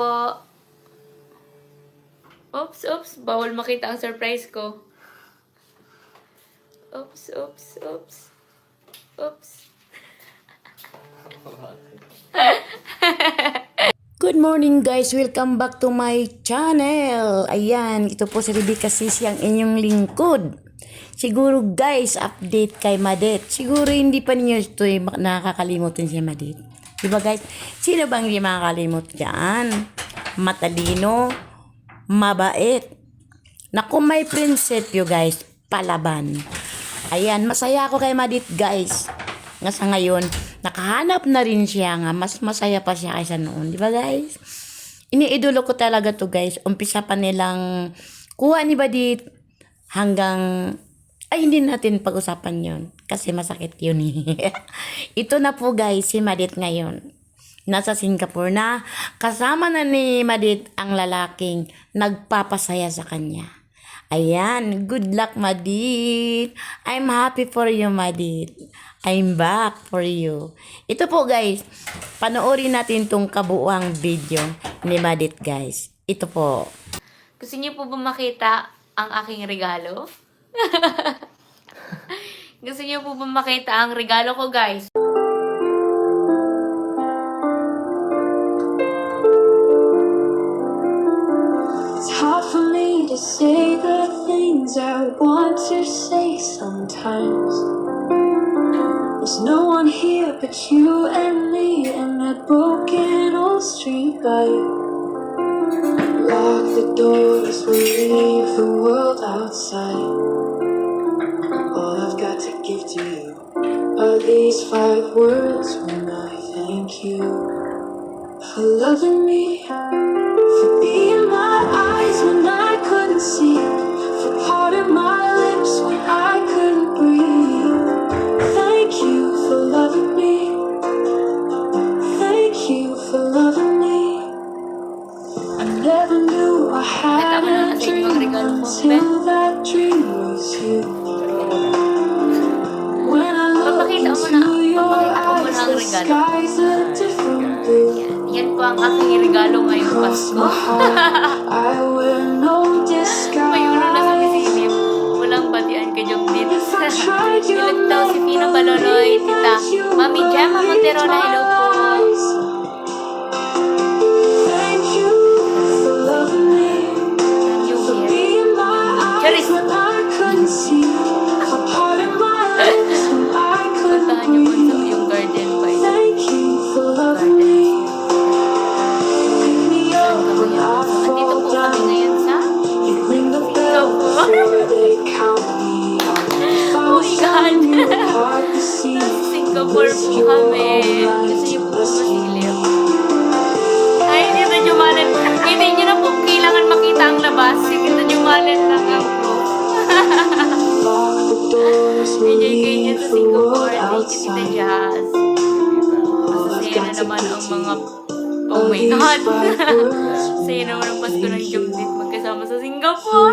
po. Oops, oops. Bawal makita ang surprise ko. Oops, oops, oops. Oops. Good morning guys! Welcome back to my channel! Ayan, ito po si Rebecca Sisi ang inyong lingkod. Siguro guys, update kay Madet. Siguro hindi pa ninyo ito eh, nakakalimutan si Madet. Diba guys? Sino bang hindi makakalimot dyan? Matalino, mabait. Naku, may prinsipyo guys, palaban. Ayan, masaya ako kay Madit guys. Nga sa ngayon, nakahanap na rin siya nga. Mas masaya pa siya kaysa noon. Di ba guys? Iniidolo ko talaga to guys. Umpisa pa nilang kuha ni Badit hanggang ay hindi natin pag-usapan yon kasi masakit yun eh. Ito na po guys si Madit ngayon. Nasa Singapore na kasama na ni Madit ang lalaking nagpapasaya sa kanya. Ayan, good luck Madit. I'm happy for you Madit. I'm back for you. Ito po guys, panoorin natin tong kabuuang video ni Madit guys. Ito po. Gusto niyo po ba makita ang aking regalo? Gusto niyo po ba makita ang regalo ko, guys? It's to say the things I want to say sometimes. There's no one here but you and me and that broken old street light. Lock the doors, we leave the world outside. All I've got to give to you are these five words when I thank you for loving me. For being my eyes when I couldn't see. For parting my lips when I couldn't breathe. Thank you for loving me. Thank you for loving me. I never knew I had a dream until ang aking regalo ngayong Pasko. my heart, I wear no May ulo na sa disguise. misilip. Walang batian kay Jomdit. If I tried, you'd Ilag daw si Pino believe tita. Mami Gemma Montero na hello po kami. Gusto niyo po masilip. Ay, dito niyo malan. Hindi niyo na po kailangan makita ang labas. Dito niyo malan lang ang we Enjoy kayo dyan sa Singapore. Thank you, Tita. Jazz. Masasaya na naman ang mga... Oh my God. Saya naman ang Pasko ng Jumdit magkasama sa for